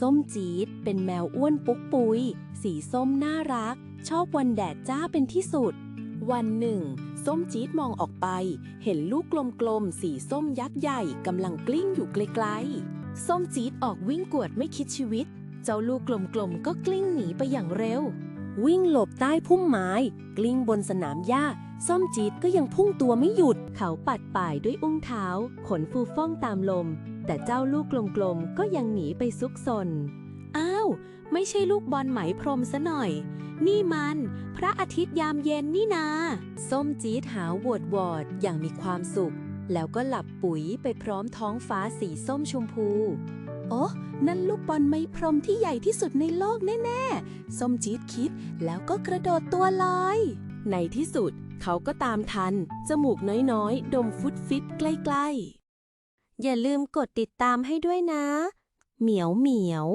ส้มจี๊ดเป็นแมวอ้วนปุกปุย สีส้มน่ารัก ชอบวันแดดจ้าเป็นที่สุด วันหนึ่ง ส้มจี๊ดมองออกไป เห็นลูกกลมๆ สีส้มยักษ์ใหญ่กำลังกลิ้งอยู่ไกลๆ ส้มจี๊ดออกวิ่งกวดไม่คิดชีวิต เจ้าลูกกลมๆ ก็กลิ้งหนีไปอย่างเร็ว วิ่งหลบใต้พุ่มไม้ กลิ้งบนสนามหญ้า ส้มจี๊ดก็ยังพุ่งตัวไม่หยุด เขาปัดป่ายด้วยอุ้งเท้า ขนฟูฟ่องตามลม แต่เจ้าลูกกลมๆก็ยังหนีไปซุกซน อ้าว ไม่ใช่ลูกบอลไหมพรมซะหน่อย นี่มัน พระอาทิตย์ยามเย็นนี่นา ส้มจี๊ดหาววดวอดอย่างมีความสุข แล้วก็หลับปุ๋ยไปพร้อมท้องฟ้าสีส้มชมพู โอ้นั่นลูกบอลไม้พรมที่ใหญ่ที่สุดในโลกแน่ๆ ส้มจี๊ดคิดแล้วก็กระโดดตัวลอย ในที่สุดเขาก็ตามทัน จมูกน้อยๆ ดมฟุตฟิตใกล้ๆ อย่าลืมกดติดตามให้ด้วยนะ เหมียวเหมียว